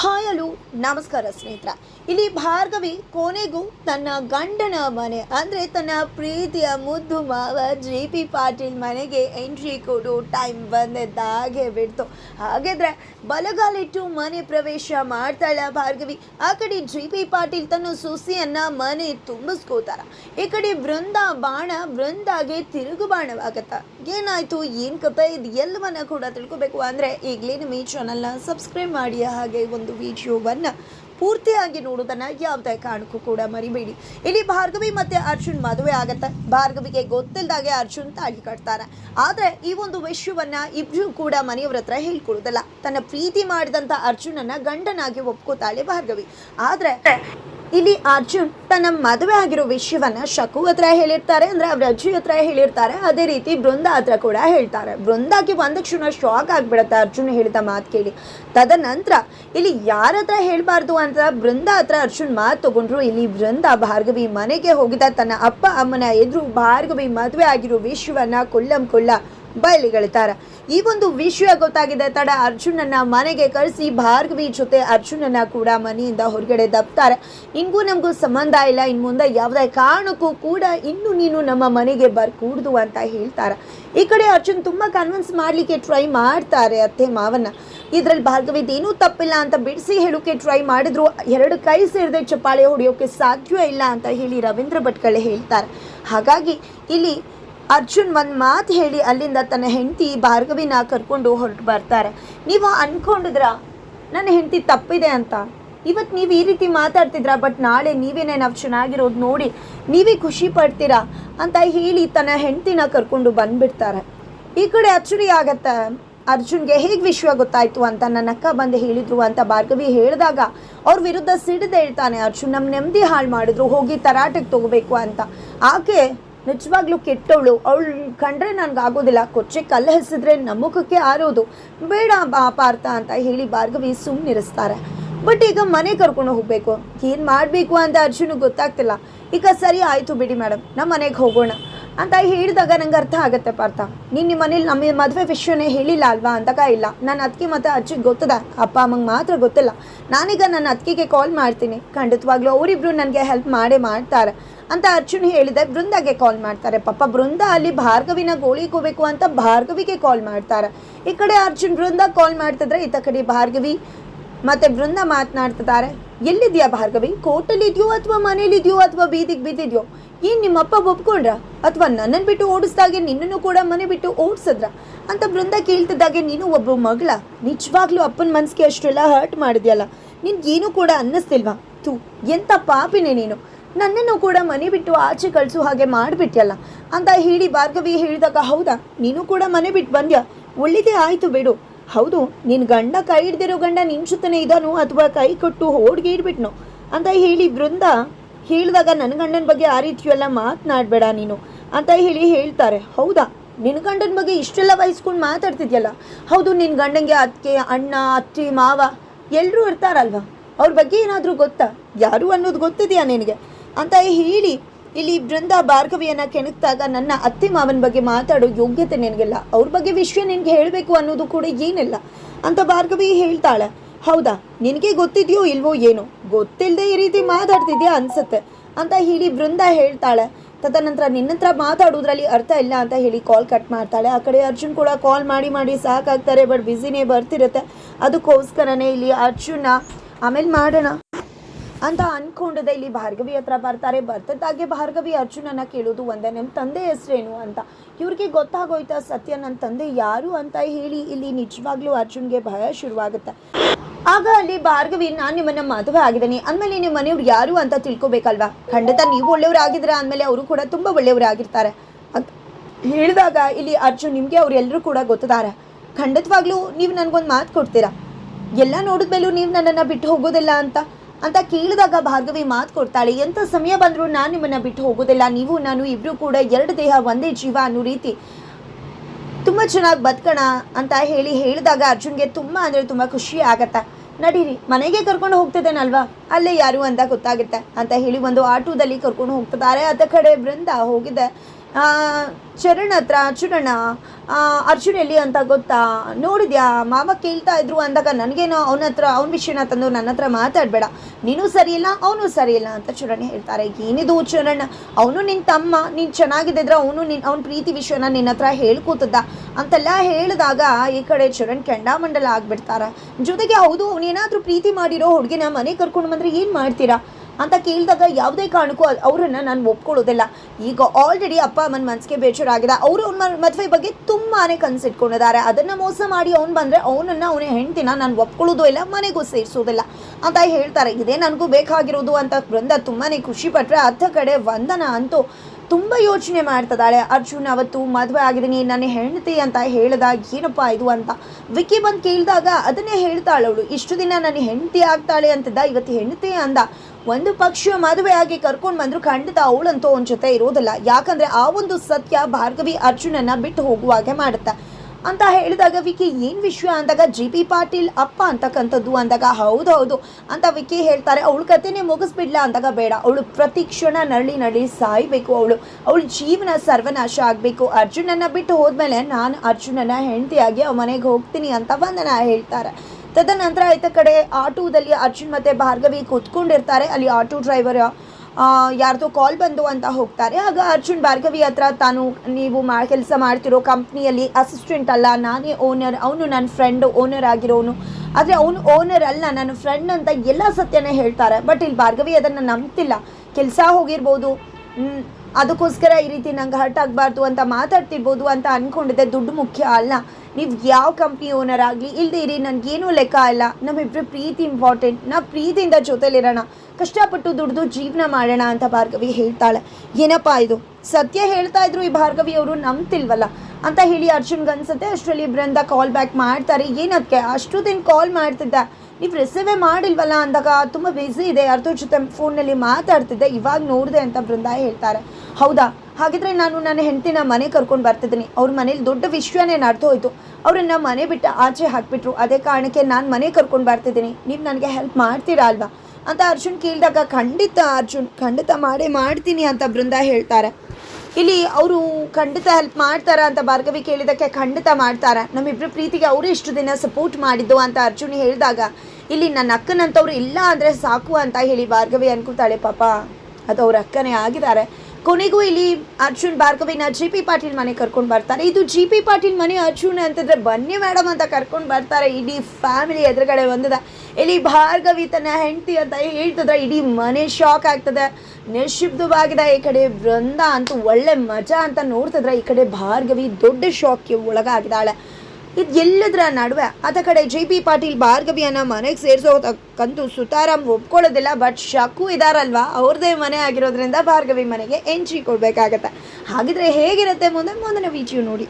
Hi hello ನಮಸ್ಕಾರ ಸ್ನೇಹಿತರ. ಇಲ್ಲಿ ಭಾರ್ಗವಿ ಕೊನೆಗೂ ತನ್ನ ಗಂಡನ ಮನೆ, ಅಂದರೆ ತನ್ನ ಪ್ರೀತಿಯ ಮುದ್ದು ಮಾವ ಜಿ ಪಿ ಪಾಟೀಲ್ ಮನೆಗೆ ಎಂಟ್ರಿ ಕೊಡು ಟೈಮ್ ಬಂದಿದ್ದಾಗೆ ಬಿಡ್ತು. ಹಾಗಿದ್ರೆ ಬಲಗಾಲಿಟ್ಟು ಮನೆ ಪ್ರವೇಶ ಮಾಡ್ತಾಳ ಭಾರ್ಗವಿ. ಆ ಕಡೆ ಜಿ ಪಿ ಪಾಟೀಲ್ ತನ್ನ ಸೊಸಿಯನ್ನ ಮನೆ ತುಂಬಿಸ್ಕೋತಾರ. ಈ ಕಡೆ ಬೃಂದ ಬಾಣ ಬೃಂದಾಗೆ ತಿರುಗು ಬಾಣವಾಗತ್ತ ಏನಾಯ್ತು, ಏನು ಕತೆ ಇದು ಎಲ್ಲವನ್ನ ಕೂಡ ತಿಳ್ಕೊಬೇಕು ಅಂದ್ರೆ ಈಗಲೇ ನಮ್ಮ ಈ ಚಾನಲ್ನ ಸಬ್ಸ್ಕ್ರೈಬ್ ಮಾಡಿ, ಹಾಗೆ ಒಂದು ವಿಡಿಯೋವನ್ನ ಪೂರ್ತಿಯಾಗಿ ನೋಡೋದನ್ನ ಯಾವುದೇ ಕಾರಣಕ್ಕೂ ಕೂಡ ಮರಿಬೇಡಿ. ಇಲ್ಲಿ ಭಾರ್ಗವಿ ಮತ್ತೆ ಅರ್ಜುನ್ ಮದುವೆ ಆಗತ್ತೆ. ಭಾರ್ಗವಿಗೆ ಗೊತ್ತಿಲ್ಲದಾಗೆ ಅರ್ಜುನ್ ತಾಳಿ ಕಟ್ತಾನೆ. ಆದರೆ ಈ ಒಂದು ವಿಷಯವನ್ನ ಇಬ್ರು ಕೂಡ ಮನೆಯವ್ರ ಹತ್ರ ಹೇಳ್ಕೊಳ್ಳೋದಲ್ಲ. ತನ್ನ ಪ್ರೀತಿ ಮಾಡಿದಂತ ಅರ್ಜುನನ್ನ ಗಂಡನಾಗಿ ಒಪ್ಕೋತಾಳೆ ಭಾರ್ಗವಿ. ಆದ್ರೆ ಇಲ್ಲಿ ಅರ್ಜುನ್ ತನ್ನ ಮದುವೆ ಆಗಿರೋ ವಿಷಯವನ್ನ ಶಕು ಹತ್ರ ಹೇಳಿರ್ತಾರೆ, ಅಂದ್ರೆ ಅವ್ರ ಅಜ್ಜಿ ಹತ್ರ ಹೇಳಿರ್ತಾರೆ. ಅದೇ ರೀತಿ ಬೃಂದ ಹತ್ರ ಕೂಡ ಹೇಳ್ತಾರೆ. ಬೃಂದಾಗೆ ಒಂದು ಕ್ಷಣ ಶಾಕ್ ಆಗ್ಬಿಡತ್ತೆ ಅರ್ಜುನ್ ಹೇಳಿದ ಮಾತು ಕೇಳಿ. ತದನಂತರ ಇಲ್ಲಿ ಯಾರ ಹತ್ರ ಹೇಳ್ಬಾರ್ದು ಅಂತ ಬೃಂದ ಹತ್ರ ಅರ್ಜುನ್ ಮಾತು ತಗೊಂಡ್ರು. ಇಲ್ಲಿ ಬೃಂದ ಭಾರ್ಗವಿ ಮನೆಗೆ ಹೋಗಿದ ತನ್ನ ಅಪ್ಪ ಅಮ್ಮನ ಎದುರು ಭಾರ್ಗವಿ ಮದುವೆ ಆಗಿರೋ ವಿಷಯವನ್ನ ಕೊಲ್ಲಂ ಕೊಳ್ಳ ಬಯಲಿಗೆಳ್ತಾರೆ. ಈ ಒಂದು ವಿಷಯ ಗೊತ್ತಾಗಿದೆ. ತಡ ಅರ್ಜುನನ್ನ ಮನೆಗೆ ಕರೆಸಿ ಭಾರ್ಗವಿ ಜೊತೆ ಅರ್ಜುನನ್ನ ಕೂಡ ಮನೆಯಿಂದ ಹೊರಗಡೆ ದಬ್ತಾರೆ ಇನ್ಗೂ ನಮಗೂ ಸಂಬಂಧ ಇಲ್ಲ. ಇನ್ನು ಮುಂದೆ ಯಾವುದೇ ಕಾರಣಕ್ಕೂ ಕೂಡ ಇನ್ನು ನೀನು ನಮ್ಮ ಮನೆಗೆ ಬರ್ಕೂಡ್ದು ಅಂತ ಹೇಳ್ತಾರೆ. ಈ ಕಡೆ ಅರ್ಜುನ್ ತುಂಬಾ ಕನ್ವಿನ್ಸ್ ಮಾಡ್ಲಿಕ್ಕೆ ಟ್ರೈ ಮಾಡ್ತಾರೆ ಅತ್ತೆ ಮಾವನ್ನ. ಇದ್ರಲ್ಲಿ ಭಾರ್ಗವಿದೇನೂ ತಪ್ಪಿಲ್ಲ ಅಂತ ಬಿಡಿಸಿ ಹೇಳೋಕೆ ಟ್ರೈ ಮಾಡಿದ್ರು. ಎರಡು ಕೈ ಸೇರಿದೆ ಚಪ್ಪಾಳೆ ಹೊಡೆಯೋಕೆ ಸಾಧ್ಯ ಇಲ್ಲ ಅಂತ ಹೇಳಿ ರವೀಂದ್ರ ಭಟ್ಕಳೆ ಹೇಳ್ತಾರೆ. ಹಾಗಾಗಿ ಇಲ್ಲಿ ಅರ್ಜುನ್ ಒಂದು ಮಾತು ಹೇಳಿ ಅಲ್ಲಿಂದ ತನ್ನ ಹೆಂಡತಿ ಭಾರ್ಗವಿನ ಕರ್ಕೊಂಡು ಹೊರಟು ಬರ್ತಾರೆ. ನೀವು ಅನ್ಕೊಂಡಿದ್ರ? ನನ್ನ ಹೆಂಡತಿ ತಪ್ಪಿದೆ ಅಂತ. ಇವತ್ತು ನೀವು ಈ ರೀತಿ ಮಾತಾಡ್ತಿದ್ರ, ಬಟ್ ನಾಳೆ ನೀವೇನೇ ನಾವು ಚೆನ್ನಾಗಿರೋದು ನೋಡಿ ನೀವೇ ಖುಷಿ ಪಡ್ತೀರಾ? ಅಂತ ಹೇಳಿ ತನ್ನ ಹೆಂಡತಿನ ಕರ್ಕೊಂಡು ಬಂದುಬಿಡ್ತಾರೆ. ಈ ಕಡೆ ಅಚ್ಚರಿ ಆಗತ್ತೆ. ಅರ್ಜುನ್ಗೆ ಹೇಗೆ ವಿಷಯ ಗೊತ್ತಾಯಿತು ಅಂತ ನನ್ನ ಅಕ್ಕ ಬಂದು ಹೇಳಿದ್ರು ಅಂತ ಭಾರ್ಗವಿ ಹೇಳಿದಾಗ ಅವ್ರ ವಿರುದ್ಧ ಸಿಡಿದೇಳ್ತಾನೆ ಅರ್ಜುನ್. ನಮ್ಮ ನೆಮ್ಮದಿ ಹಾಳು ಮಾಡಿದ್ರು, ಹೋಗಿ ತರಾಟೆಗೆ ತಗೋಬೇಕು ಅಂತ. ಆಕೆ ನಿಜವಾಗ್ಲೂ ಕೆಟ್ಟವಳು. ಅವಳು ಕಂಡ್ರೆ ನನ್ಗೆ ಆಗೋದಿಲ್ಲ. ಕೊಚ್ಚೆ ಕಲ್ಲು ಹೆಸಿದ್ರೆ ನಮ್ಮುಖಕ್ಕೆ ಆರೋದು ಬೇಡ ಬಾ ಪಾರ್ಥ ಅಂತ ಹೇಳಿ ಭಾರ್ಗವಿ ಸುಮ್ಮನಿರಿಸ್ತಾರೆ ಬಟ್ ಈಗ ಮನೆ ಕರ್ಕೊಂಡು ಹೋಗ್ಬೇಕು. ಏನು ಮಾಡಬೇಕು ಅಂತ ಅರ್ಜುನಿಗೆ ಗೊತ್ತಾಗ್ತಿಲ್ಲ. ಈಗ ಸರಿ ಆಯಿತು ಬಿಡಿ ಮೇಡಮ್. ನಮ್ಮ ಮನೆಗೆ ಹೋಗೋಣ. ಅಂತ ಹೇಳಿದಾಗ ನಂಗೆ ಅರ್ಥ ಆಗುತ್ತೆ ಪಾರ್ಥ. ನೀನು ನಿಮ್ಮ ಮನೇಲಿ ನಮ್ಮ ಮದುವೆ ವಿಷಯನೇ ಹೇಳಿಲ್ಲ ಅಲ್ವಾ ಅಂತಕ ಇಲ್ಲ. ನನ್ನ ಅತ್ತಿಗೆ ಮತ್ತು ಅಜ್ಜಿಗೆ ಗೊತ್ತದ. ಅಪ್ಪ, ಅಮ್ಮಂಗೆ ಮಾತ್ರ ಗೊತ್ತಿಲ್ಲ. ನಾನೀಗ ನನ್ನ ಅತ್ತಿಗೆಗೆ ಕಾಲ್ ಮಾಡ್ತೀನಿ. ಖಂಡಿತವಾಗ್ಲೂ ಅವರಿಬ್ರು ನನಗೆ ಹೆಲ್ಪ್ ಮಾಡೇ ಮಾಡ್ತಾರೆ ಅಂತ ಅರ್ಜುನ್ ಹೇಳಿದೆ ಬೃಂದಾಗೆ ಕಾಲ್ ಮಾಡ್ತಾರೆ. ಪಾಪ ಬೃಂದ ಅಲ್ಲಿ ಭಾರ್ಗವಿನ ಗೋಳಿಕೋಬೇಕು ಅಂತ ಭಾರ್ಗವಿಗೆ ಕಾಲ್ ಮಾಡ್ತಾರೆ. ಈ ಕಡೆ ಅರ್ಜುನ್ ಬೃಂದ ಕಾಲ್ ಮಾಡ್ತಿದ್ರೆ, ಈತ ಕಡೆ ಭಾರ್ಗವಿ ಮತ್ತೆ ಬೃಂದ ಮಾತನಾಡ್ತಿದ್ದಾರೆ. ಎಲ್ಲಿದ್ಯಾ ಭಾರ್ಗವಿ? ಕೋರ್ಟಲ್ಲಿ ಇದೆಯೋ ಅಥವಾ ಮನೇಲಿದೆಯೋ ಅಥವಾ ಬೀದಿಗೆ ಬಿದ್ದಿದ್ಯೋ? ಏನ್ ನಿಮ್ಮಪ್ಪ ಒಪ್ಕೊಂಡ್ರ? ಅಥವಾ ನನ್ನನ್ನು ಬಿಟ್ಟು ಓಡಿಸ್ದಾಗೆ ನಿನ್ನನ್ನು ಕೂಡ ಮನೆ ಬಿಟ್ಟು ಓಡಿಸಿದ್ರ? ಅಂತ ಬೃಂದ ಕೇಳ್ತಿದ್ದಾಗೆ ನೀನು ಒಬ್ಬ ಮಗಳ? ನಿಜವಾಗ್ಲೂ ಅಪ್ಪನ ಮನಸ್ಸಿಗೆ ಅಷ್ಟೆಲ್ಲ ಹರ್ಟ್ ಮಾಡಿದ್ಯಲ್ಲ? ನಿನ್ಗೇನು ಕೂಡ ಅನ್ನಿಸ್ತಿಲ್ವಾ? ತು ಎಂತ ಪಾಪಿನೇ ನೀನು. ನನ್ನನ್ನು ಕೂಡ ಮನೆ ಬಿಟ್ಟು ಆಚೆ ಕಳಿಸು ಹಾಗೆ ಮಾಡಿಬಿಟ್ಯಲ್ಲ? ಅಂತ ಹೇಳಿ ಭಾರ್ಗವಿ ಹೇಳಿದಾಗ, ಹೌದಾ? ನೀನು ಕೂಡ ಮನೆ ಬಿಟ್ಟು ಬಂದ್ಯಾ? ಒಳ್ಳೆದೇ ಆಯಿತು ಬಿಡು. ಹೌದು ನಿನ್ನ ಗಂಡ ಕೈ ಹಿಡ್ದಿರೋ ಗಂಡ ನಿನ್ನ ಇದ್ದಾನೋ ಅಥವಾ ಕೈ ಕೊಟ್ಟು ಹೋಡ್ಗೆ ಇಡ್ಬಿಟ್ನು? ಅಂತ ಹೇಳಿ ಬೃಂದ ಹೇಳಿದಾಗ ನನ್ನ ಗಂಡನ ಬಗ್ಗೆ ಆ ರೀತಿಯೆಲ್ಲ ಮಾತನಾಡಬೇಡ ನೀನು ಅಂತ ಹೇಳಿ ಹೇಳ್ತಾರೆ. ಹೌದಾ? ನಿನ್ನ ಗಂಡನ ಬಗ್ಗೆ ಇಷ್ಟೆಲ್ಲ ವಹಿಸ್ಕೊಂಡು ಮಾತಾಡ್ತಿದ್ಯಲ್ಲ? ಹೌದು ನಿನ್ನ ಗಂಡನಿಗೆ ಅತ್ತೆ, ಅಣ್ಣ, ಅತ್ತಿ, ಮಾವ ಎಲ್ಲರೂ ಇರ್ತಾರಲ್ವಾ? ಅವ್ರ ಬಗ್ಗೆ ಏನಾದರೂ ಗೊತ್ತಾ? ಯಾರು ಅನ್ನೋದು ಗೊತ್ತಿದೆಯಾ ನಿನಗೆ? ಅಂತ ಹೇಳಿ ಇಲ್ಲಿ ಬೃಂದ ಭಾರ್ಗವಿಯನ್ನ ಕೆಣಕ್ತಾಗ ನನ್ನ ಅತ್ತೆ ಮಾವನ ಬಗ್ಗೆ ಮಾತಾಡೋ ಯೋಗ್ಯತೆ ನಿನಗಿಲ್ಲ. ಅವ್ರ ಬಗ್ಗೆ ವಿಷಯ ನಿನ್ಗೆ ಹೇಳಬೇಕು ಅನ್ನೋದು ಕೂಡ ಏನಿಲ್ಲ ಅಂತ ಭಾರ್ಗವಿ ಹೇಳ್ತಾಳೆ. ಹೌದಾ, ನಿನಗೆ ಗೊತ್ತಿದೆಯೋ ಇಲ್ವೋ ಏನು? ಗೊತ್ತಿಲ್ಲದೆ ಈ ರೀತಿ ಮಾತಾಡ್ತಿದ್ಯಾ ಅನ್ಸುತ್ತೆ ಅಂತ ಹೇಳಿ ಬೃಂದ ಹೇಳ್ತಾಳೆ. ತದನಂತರ ನಿನ್ನ ಹತ್ರ ಮಾತಾಡೋದ್ರಲ್ಲಿ ಅರ್ಥ ಇಲ್ಲ ಅಂತ ಹೇಳಿ ಕಾಲ್ ಕಟ್ ಮಾಡ್ತಾಳೆ. ಆ ಕಡೆ ಅರ್ಜುನ್ ಕೂಡ ಕಾಲ್ ಮಾಡಿ ಮಾಡಿ ಸಾಕಾಗ್ತಾರೆ ಬಟ್ ಬ್ಯುಸಿನೇ ಬರ್ತಿರುತ್ತೆ. ಅದಕ್ಕೋಸ್ಕರನೇ ಇಲ್ಲಿ ಅರ್ಜುನ ಆಮೇಲೆ ಮಾಡೋಣ. ಅಂತ ಅನ್ಕೊಂಡದ. ಇಲ್ಲಿ ಭಾರ್ಗವಿ ಹತ್ರ ಬರ್ತಾರೆ. ಬರ್ತಿದ್ದಾಗೆ ಭಾರ್ಗವಿ ಅರ್ಜುನನ ಕೇಳೋದು ಒಂದೇ ನಮ್ಮ ತಂದೆ ಹೆಸರೇನು? ಅಂತ. ಇವ್ರಿಗೆ ಗೊತ್ತಾಗೋಯ್ತಾ ಸತ್ಯ ನನ್ನ ತಂದೆ ಯಾರು? ಅಂತ ಹೇಳಿ ಇಲ್ಲಿ ನಿಜವಾಗ್ಲೂ ಅರ್ಜುನ್ಗೆ ಭಯ ಶುರುವಾಗುತ್ತೆ. ಆಗ ಅಲ್ಲಿ ಭಾರ್ಗವಿ, ನಾನು ನಿಮ್ಮನ್ನ ಮದುವೆ ಆಗಿದ್ದೀನಿ. ಅಂದಮೇಲೆ ನಿಮ್ಮ ಮನೆಯವ್ರು ಯಾರು ಅಂತ ತಿಳ್ಕೊಬೇಕಲ್ವಾ? ಖಂಡಿತ ನೀವು ಒಳ್ಳೆಯವ್ರು ಆಗಿದ್ರೆ ಅಂದಮೇಲೆ ಅವರು ಕೂಡ ತುಂಬ ಒಳ್ಳೆಯವ್ರು ಆಗಿರ್ತಾರೆ. ಅಂತ ಹೇಳಿದಾಗ ಇಲ್ಲಿ ಅರ್ಜುನ್, ನಿಮಗೆ ಅವರೆಲ್ಲರೂ ಕೂಡ ಗೊತ್ತಿದ್ದಾರೆ. ಖಂಡಿತವಾಗ್ಲೂ ನೀವು ನನಗೊಂದು ಮಾತು ಕೊಡ್ತೀರಾ? ಎಲ್ಲ ನೋಡಿದ್ಮೇಲೂ ನೀವು ನನ್ನನ್ನು ಬಿಟ್ಟು ಹೋಗೋದಿಲ್ಲ ಅಂತ. ಅಂತ ಕೇಳಿದಾಗ ಭಾರ್ಗವಿ ಮಾತು ಕೊಡ್ತಾಳೆ ಎಂಥ ಸಮಯ ಬಂದರೂ ನಾನು ನಿಮ್ಮನ್ನ ಬಿಟ್ಟು ಹೋಗೋದಿಲ್ಲ. ನೀವು, ನಾನು ಇಬ್ಬರು ಕೂಡ ಎರಡು ದೇಹ ಒಂದೇ ಜೀವ ಅನ್ನೋ ರೀತಿ ತುಂಬ ಚೆನ್ನಾಗಿ ಬದುಕೋಣ ಅಂತ ಹೇಳಿ ಹೇಳಿದಾಗ ಅರ್ಜುನ್ಗೆ ತುಂಬ ಅಂದರೆ ತುಂಬ ಖುಷಿ ಆಗತ್ತೆ. ನಡೀರಿ, ಮನೆಗೆ ಕರ್ಕೊಂಡು ಹೋಗ್ತಿದ್ದೇನಲ್ವಾ? ಅಲ್ಲೇ ಯಾರು ಅಂತ ಗೊತ್ತಾಗುತ್ತೆ ಅಂತ ಹೇಳಿ ಒಂದು ಆಟೋದಲ್ಲಿ ಕರ್ಕೊಂಡು ಹೋಗ್ತಿದ್ದಾರೆ. ಅದ ಕಡೆ ಬೃಂದ ಹೋಗಿದೆ. ಚರಣ್ ಹತ್ರ, ಅರ್ಜುನಣ್ಣ ಅರ್ಜುನ್ ಎಲ್ಲಿ ಅಂತ ಗೊತ್ತಾ? ನೋಡಿದ್ಯಾ? ಮಾವ ಕೇಳ್ತಾ ಇದ್ರು ಅಂದಾಗ ನನಗೇನು ಅವನ ಹತ್ರ, ಅವನ ವಿಷಯನ ತಂದು ನನ್ನ ಹತ್ರ ಮಾತಾಡಬೇಡ. ನೀನು ಸರಿಯಿಲ್ಲ, ಅವನು ಸರಿಯಿಲ್ಲ ಅಂತ ಚರಣ್ ಹೇಳ್ತಾರೆ. ಏನಿದು ಚರಣ್ ಅವನು ನಿನ್ನ ತಮ್ಮ, ನೀನು ಚೆನ್ನಾಗಿದ್ದಿದ್ರೆ ಅವನು ನಿನ್ನ ಅವನ ಪ್ರೀತಿ ವಿಷಯನ ನಿನ್ನ ಹತ್ರ ಹೇಳ್ಕೊತದ್ದ. ಅಂತೆಲ್ಲ ಹೇಳಿದಾಗ ಈ ಕಡೆ ಚರಣ್ ಕೆಂಡಾಮಂಡಲ ಆಗ್ಬಿಡ್ತಾರೆ. ಜೊತೆಗೆ ಹೌದು ಅವನೇನಾದರೂ ಪ್ರೀತಿ ಮಾಡಿರೋ ಹುಡುಗಿನ ಮನೆ ಕರ್ಕೊಂಡು ಬಂದರೆ ಏನು ಮಾಡ್ತೀರಾ? ಅಂತ ಕೇಳಿದಾಗ ಯಾವುದೇ ಕಾರಣಕ್ಕೂ ಅವರನ್ನು ನಾನು ಒಪ್ಕೊಳ್ಳೋದಿಲ್ಲ. ಈಗ ಆಲ್ರೆಡಿ ಅಪ್ಪ ಅಮ್ಮನ ಮನಸ್ಸಿಗೆ ಬೇಜಾರಾಗಿದೆ. ಅವರು ಅವ್ನ ಮದುವೆ ಬಗ್ಗೆ ತುಂಬಾ ಕನಸಿಟ್ಕೊಂಡಿದ್ದಾರೆ. ಅದನ್ನು ಮೋಸ ಮಾಡಿ ಅವ್ನು ಬಂದರೆ ಅವನನ್ನು ಅವನ ಹೆಂಡ್ತಿನ ನಾನು ಒಪ್ಕೊಳ್ಳೋದು ಇಲ್ಲ, ಮನೆಗೂ ಸೇರಿಸೋದಿಲ್ಲ ಅಂತ ಹೇಳ್ತಾರೆ. ಇದೇ ನನಗೂ ಬೇಕಾಗಿರೋದು ಅಂತ ಬೃಂದ ತುಂಬಾ ಖುಷಿ ಪಟ್ರೆ ಅರ್ಧ ಕಡೆ ವಂದನ ಅಂತೂ ತುಂಬ ಯೋಚನೆ ಮಾಡ್ತಿದ್ದಾಳೆ. ಅರ್ಜುನ್, ಅವತ್ತು ಮದುವೆ ಆಗಿದ್ದೀನಿ, ನನ್ನ ಹೆಂಡತಿ ಅಂತ ಹೇಳಿದಾಗ ಏನಪ್ಪ ಇದು ಅಂತ? ವಿಕ್ಕಿ ಬಂದು ಕೇಳಿದಾಗ ಅದನ್ನೇ ಹೇಳ್ತಾಳೆ ಅವಳು. ಇಷ್ಟು ದಿನ ನನ್ನ ಹೆಂಡತಿ ಆಗ್ತಾಳೆ ಅಂತಿದ್ದ, ಇವತ್ತು ಹೆಂಡತಿ ಅಂದ. ಒಂದು ಪಕ್ಷ ಮದುವೆ ಆಗಿ ಕರ್ಕೊಂಡು ಬಂದ್ರು ಖಂಡಿತ ಅವಳಂತೂ ಅವನ ಜೊತೆ ಇರೋದಿಲ್ಲ. ಯಾಕಂದ್ರೆ ಆ ಒಂದು ಸತ್ಯ ಭಾರ್ಗವಿ ಅರ್ಜುನನ್ನ ಬಿಟ್ಟು ಹೋಗುವಾಗೆ ಮಾಡುತ್ತೆ. ಅಂತ ಹೇಳಿದಾಗ, ವಿಕಿ, ಏನು ವಿಷಯ? ಅಂದಾಗ, ಜಿ ಪಿ ಪಾಟೀಲ್ ಅಪ್ಪ ಅಂತಕ್ಕಂಥದ್ದು. ಅಂದಾಗ, ಹೌದು ಹೌದು. ಅಂತ ವಿಕಿ ಹೇಳ್ತಾರೆ, ಅವಳ ಕಥೆನೇ ಮುಗಿಸ್ಬಿಡ್ಲಾ. ಅಂದಾಗ, ಬೇಡ, ಅವಳು ಪ್ರತಿ ಕ್ಷಣ ನರಳಿ ನರಳಿ ಸಾಯಬೇಕು ಅವಳು. ಅವಳ ಜೀವನ ಸರ್ವನಾಶ ಆಗಬೇಕು. ಅರ್ಜುನನ್ನ ಬಿಟ್ಟು ಹೋದ್ಮೇಲೆ ನಾನು ಅರ್ಜುನನ ಹೆಂಡತಿಯಾಗಿ ಅವ ಮನೆಗೆ ಹೋಗ್ತೀನಿ ಅಂತ ವಂದನ ಹೇಳ್ತಾರೆ. ತದನಂತರ ಆಯ್ತ ಕಡೆ ಆಟೋದಲ್ಲಿ ಅರ್ಜುನ್ ಮತ್ತೆ ಭಾರ್ಗವಿ ಕೂತ್ಕೊಂಡಿರ್ತಾರೆ. ಅಲ್ಲಿ ಆಟೋ ಡ್ರೈವರ್ ಯಾರ್ದೋ ಕಾಲ್ ಬಂದು ಅಂತ ಹೋಗ್ತಾರೆ. ಆಗ ಅರ್ಜುನ್ ಭಾರ್ಗವಿ ಹತ್ರ ತಾನು, ನೀವು ಮಾ, ಕೆಲಸ ಮಾಡ್ತಿರೋ ಕಂಪ್ನಿಯಲ್ಲಿ ಅಸಿಸ್ಟೆಂಟ್ ಅಲ್ಲ. ನಾನೇ ಓನರ್ ಅವನು ನನ್ನ ಫ್ರೆಂಡ್ ಓನರ್ ಆಗಿರೋನು. ಆದರೆ ಅವನು ಓನರ್ ಅಲ್ಲ, ನನ್ನ ಫ್ರೆಂಡ್ ಅಂತ ಎಲ್ಲ ಸತ್ಯನೇ ಹೇಳ್ತಾರೆ. ಬಟ್ ಇಲ್ಲಿ ಭಾರ್ಗವಿ ಅದನ್ನು ನಂಬ್ತಿಲ್ಲ. ಕೆಲಸ ಹೋಗಿರ್ಬೋದು. ಅದಕ್ಕೋಸ್ಕರ ಈ ರೀತಿ ನಂಗೆ ಹರ್ಟ್ ಆಗಬಾರ್ದು ಅಂತ ಮಾತಾಡ್ತಿರ್ಬೋದು ಅಂತ ಅಂದ್ಕೊಂಡಿದ್ದೆ ದುಡ್ಡು ಮುಖ್ಯ ಅಲ್ಲ. ನೀವು ಯಾವ ಕಂಪ್ನಿ ಓನರ್ ಆಗಲಿ ಇಲ್ಲದೆ ಇರಿ ನನಗೇನೂ ಲೆಕ್ಕ ಇಲ್ಲ ನಮ್ಮಿಬ್ಬರು ಪ್ರೀತಿ ಇಂಪಾರ್ಟೆಂಟ್ ನಾ ಪ್ರೀತಿಯಿಂದ ಜೊತೆಲಿರೋಣ. ಕಷ್ಟಪಟ್ಟು ದುಡ್ದು ಜೀವನ ಮಾಡೋಣ ಅಂತ ಭಾರ್ಗವಿ ಹೇಳ್ತಾಳೆ. ಏನಪ್ಪ ಇದು? ಸತ್ಯ ಹೇಳ್ತಾ ಇದ್ರು ಈ ಭಾರ್ಗವಿ ಅವರು ನಂಬ್ತಿಲ್ವಲ್ಲ? ಅಂತ ಹೇಳಿ ಅರ್ಜುನ್ಗೆ ಅನ್ಸುತ್ತೆ ಅಷ್ಟರಲ್ಲಿ ಇಬ್ಬರಿಂದ ಕಾಲ್ ಬ್ಯಾಕ್ ಮಾಡ್ತಾರೆ. ಏನಕ್ಕೆ? ಅಷ್ಟು ದಿನ ಕಾಲ್ ಮಾಡ್ತಿದ್ದೆ. ನೀವು ರಿಸೀವೇ ಮಾಡಿಲ್ವಲ್ಲ ಅಂದಾಗ ತುಂಬ ಬ್ಯುಸಿ ಇದೆ. ಅರ್ಧ ಜೊತೆ ಫೋನ್ನಲ್ಲಿ ಮಾತಾಡ್ತಿದ್ದೆ. ಇವಾಗ ನೋಡಿದೆ ಅಂತ ಬೃಂದ ಹೇಳ್ತಾರೆ. ಹೌದಾ? ಹಾಗಿದ್ರೆ ನಾನು ನನ್ನ ಹೆಂಡತಿನ ಮನೆ ಕರ್ಕೊಂಡು ಬರ್ತಿದ್ದೀನಿ. ಅವ್ರ ಮನೇಲಿ ದೊಡ್ಡ ವಿಷಯನೇ ನಡೆದು ಹೋಯಿತು ಅವರನ್ನು ಮನೆ ಬಿಟ್ಟು ಆಚೆ ಹಾಕಿಬಿಟ್ರು. ಅದೇ ಕಾರಣಕ್ಕೆ ನಾನು ಮನೆ ಕರ್ಕೊಂಡು ಬರ್ತಿದ್ದೀನಿ. ನೀವು ನನಗೆ ಹೆಲ್ಪ್ ಮಾಡ್ತೀರಾ ಅಲ್ವಾ? ಅಂತ ಅರ್ಜುನ್ ಕೇಳಿದಾಗ ಖಂಡಿತ ಅರ್ಜುನ್, ಖಂಡಿತ ಮಾಡೇ ಮಾಡ್ತೀನಿ ಅಂತ ಬೃಂದ ಹೇಳ್ತಾರೆ. ಇಲ್ಲಿ ಅವರು ಖಂಡಿತ ಹೆಲ್ಪ್ ಮಾಡ್ತಾರ ಅಂತ ಭಾರ್ಗವಿ ಕೇಳಿದಕ್ಕೆ ಖಂಡಿತ ಮಾಡ್ತಾರೆ. ನಮ್ಮಿಬ್ಬರು ಪ್ರೀತಿಗೆ ಅವರು ಇಷ್ಟು ದಿನ ಸಪೋರ್ಟ್ ಮಾಡಿದ್ದು ಅಂತ ಅರ್ಜುನ್ ಹೇಳಿದಾಗ, ಇಲ್ಲಿ ನನ್ನ ಅಕ್ಕನಂತವ್ರು ಇಲ್ಲ ಅಂದರೆ ಸಾಕು ಅಂತ ಹೇಳಿ ಭಾರ್ಗವಿ ಅನ್ಕೊಳ್ತಾಳೆ, ಪಾಪ, ಅದು ಅವ್ರ ಅಕ್ಕನೇ ಆಗಿದ್ದಾರೆ. ಕೊನೆಗೂ ಇಲ್ಲಿ ಅರ್ಜುನ್ ಭಾರ್ಗವಿನ ಜಿ ಪಿ ಪಾಟೀಲ್ ಮನೆ ಕರ್ಕೊಂಡು ಬರ್ತಾರೆ. ಇದು ಜಿ ಪಿ ಪಾಟೀಲ್ ಮನೆ ಅರ್ಜುನ್ ಅಂತಂದ್ರೆ ಬನ್ನಿ ಮೇಡಮ್ ಅಂತ ಕರ್ಕೊಂಡು ಬರ್ತಾರೆ. ಇಡೀ ಫ್ಯಾಮಿಲಿ ಎದುರುಗಡೆ ಬಂದಿದೆ ಇಲ್ಲಿ ಭಾರ್ಗವಿ ತನ್ನ ಹೆಂಡತಿ ಅಂತ ಹೇಳ್ತಿದ್ರೆ ಇಡೀ ಮನೆ ಶಾಕ್ ಆಗ್ತದೆ. ನಿಶ್ಶಬ್ದವಾಗಿದೆ ಈ ಕಡೆ ವೃಂದ ಅಂತೂ ಒಳ್ಳೆ ಮಜಾ ಅಂತ ನೋಡ್ತಿದ್ರೆ ಈ ಕಡೆ ಭಾರ್ಗವಿ ದೊಡ್ಡ ಶಾಕ್ಗೆ ಒಳಗಾಗಿದ್ದಾಳೆ. ಇದು ಎಲ್ಲದರ ನಡುವೆ. ಆದ ಕಡೆ ಜೆ ಪಿ ಪಾಟೀಲ್ ಭಾರ್ಗವಿಯನ್ನು ಮನೆಗೆ ಸೇರಿಸೋದಕ್ಕಂತೂ ಸುತಾರಾಮ್ ಒಪ್ಕೊಳ್ಳೋದಿಲ್ಲ, ಬಟ್ ಶಕು ಇದಾರಲ್ವಾ? ಅವ್ರದ್ದೇ ಮನೆ ಆಗಿರೋದ್ರಿಂದ ಭಾರ್ಗವಿ ಮನೆಗೆ ಎಂಟ್ರಿ ಕೊಡಬೇಕಾಗತ್ತೆ. ಹಾಗಿದ್ರೆ ಹೇಗಿರುತ್ತೆ ಮುಂದೆ? ಮುಂದಿನ ವಿಡಿಯೋ ನೋಡಿ.